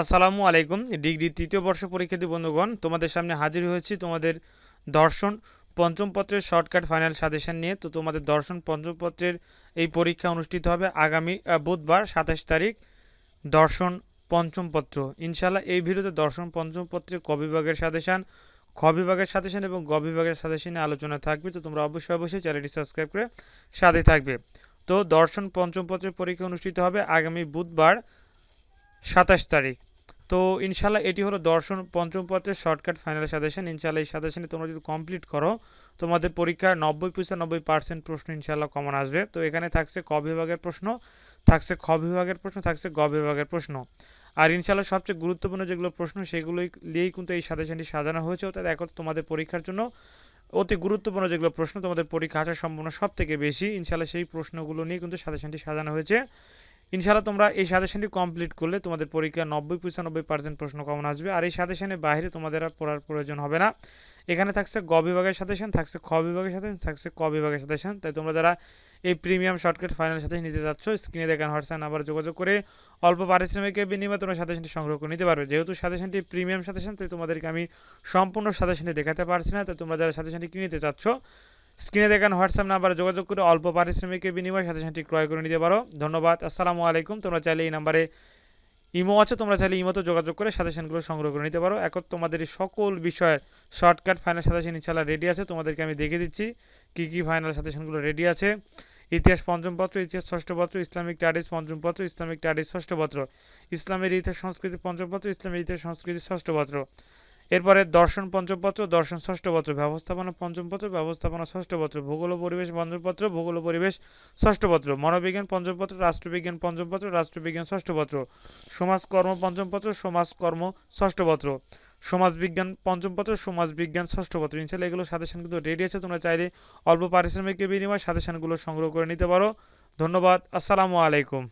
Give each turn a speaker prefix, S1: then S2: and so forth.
S1: আসসালামু আলাইকুম। ডিগ্রি তৃতীয় বর্ষ পরীক্ষার্থী বন্ধুগণ, তোমাদের সামনে হাজির হয়েছি তোমাদের দর্শন পঞ্চম পত্রের শর্টকাট ফাইনাল সাজেশন নিয়ে। তো তোমাদের দর্শন পঞ্চম পত্রের এই পরীক্ষা অনুষ্ঠিত হবে আগামী বুধবার, সাতাশ তারিখ। দর্শন পঞ্চম পত্র। ইনশাল্লাহ এই ভিডিওতে দর্শন পঞ্চম পত্রের ক বিভাগের সাজেশন, খ বিভাগের সাজেশন এবং গ বিভাগের সাজেশনে আলোচনা থাকবে। তো তোমরা অবশ্যই অবশ্যই চ্যানেলটি সাবস্ক্রাইব করে সাথে থাকবে। তো দর্শন পঞ্চম পত্রের পরীক্ষা অনুষ্ঠিত হবে আগামী বুধবার, সাতাশ তারিখ। তো ইনশাল্লাহ এটি হলো দর্শন পঞ্চম পত্রের শর্টকাট ফাইনাল সাজেশন ইনশাল্লাহ এই সাজেশনে তোমরা যদি কমপ্লিট করো, তোমাদের পরীক্ষার নব্বই পঁচানব্বই পার্সেন্ট প্রশ্ন ইনশাল্লাহ কমন আসবে। তো এখানে থাকছে ক বিভাগের প্রশ্ন, থাকছে খ বিভাগের প্রশ্ন, থাকছে গ বিভাগের প্রশ্ন। আর ইনশাল্লাহ সবচেয়ে গুরুত্বপূর্ণ যেগুলো প্রশ্ন সেগুলোই নিয়েই কিন্তু এই সাজেশনটি সাজানো হয়েছে। অর্থাৎ এখন তোমাদের পরীক্ষার জন্য অতি গুরুত্বপূর্ণ যেগুলো প্রশ্ন, তোমাদের পরীক্ষা আসার সম্ভাবনা সব থেকে বেশি। ইনশাল্লাহ সেই প্রশ্নগুলো নিয়ে কিন্তু সাজেশনটি সাজানো হয়েছে। ইনশাআল্লাহ তোমরা এই সাজেশনটি কমপ্লিট করলে তোমাদের পরীক্ষা নব্বই পঁচানব্বই পার্সেন্ট প্রশ্ন কমন আসবে। আর এই সাজেশনের বাইরে তোমাদের আর পড়ার প্রয়োজন হবে না। এখানে থাকছে গ বিভাগের সাজেশন, থাকছে খ বিভাগের সাজেশন, থাকছে ক বিভাগের সাজেশন। তাই তোমরা যারা এই প্রিমিয়াম শর্টকাট ফাইনাল সাথে নিতে যাচ্ছ স্ক্রিনে দেখান হোয়াটসঅ্যাপ নাম্বার যোগাযোগ করে অল্প পারিশ্রমিকের বিনিময়ে তোমরা সাজেশনটি সংগ্রহ করে নিতে পারবে। যেহেতু সাজেশনটি প্রিমিয়াম সাজেশন, তাই তোমাদেরকে আমি সম্পূর্ণ সাজেশনটি দেখাতে পারছি না। তাই তোমরা যারা সাজেশনটি কিনে নিতে চাচ্ছ স্ক্রিনে দেখান হোয়াটসঅ্যাপ নাম্বারে যোগাযোগ করে অল্প পারিশ্রমিকের বিনিময়ে সাজেশনটি ক্রয় করে নিতে পারো। ধন্যবাদ, আসসালামু আলাইকুম। তোমরা চাইলে এই নাম্বারে ইমো আছে, তোমরা চাইলে ইমোতে যোগাযোগ করে সাজেশনগুলো সংগ্রহ করে নিতে পারো। এখন তোমাদের সকল বিষয়ের শর্টকাট ফাইনাল সাজেশন ইনশাল্লাহ রেডি আছে, তোমাদেরকে আমি দেখিয়ে দিচ্ছি কী কী ফাইনাল সাজেশনগুলো রেডি আছে। ইতিহাস পঞ্চম পত্র, ইতিহাস ষষ্ঠ পত্র, ইসলামিক স্টাডিজ পঞ্চম পত্র, ইসলামিক স্টাডিজ ষষ্ঠ পত্র, ইসলামের ইতিহাস সংস্কৃতি পঞ্চম পত্র, ইসলামের ইতিহাস সংস্কৃতি ষষ্ঠ পত্র। এরপরে দর্শন পঞ্চম পত্র দর্শন ষষ্ঠ পত্র ব্যবস্থাপনা পঞ্চম পত্র ব্যবস্থাপনা ষষ্ঠ পত্র ভূগোল পরিবেশ পঞ্চম পত্র ভূগোল পরিবেশ ষষ্ঠ পত্র মনোবিজ্ঞান পঞ্চম পত্র রাষ্ট্রবিজ্ঞান পঞ্চম পত্র রাষ্ট্রবিজ্ঞান ষষ্ঠ পত্র সমাজকর্ম পঞ্চম পত্র সমাজকর্ম ষষ্ঠ পত্র সমাজবিজ্ঞান পঞ্চম পত্র সমাজবিজ্ঞান ষষ্ঠ পত্র ইনশাল্লাহ এগুলো সাজেশন কিন্তু রেডি আছে, তোমরা চাইলে অল্প পারিশ্রমিকের বিনিময়ে সাজেশনগুলো সংগ্রহ করে নিতে পারো। ধন্যবাদ, আসসালামু আলাইকুম।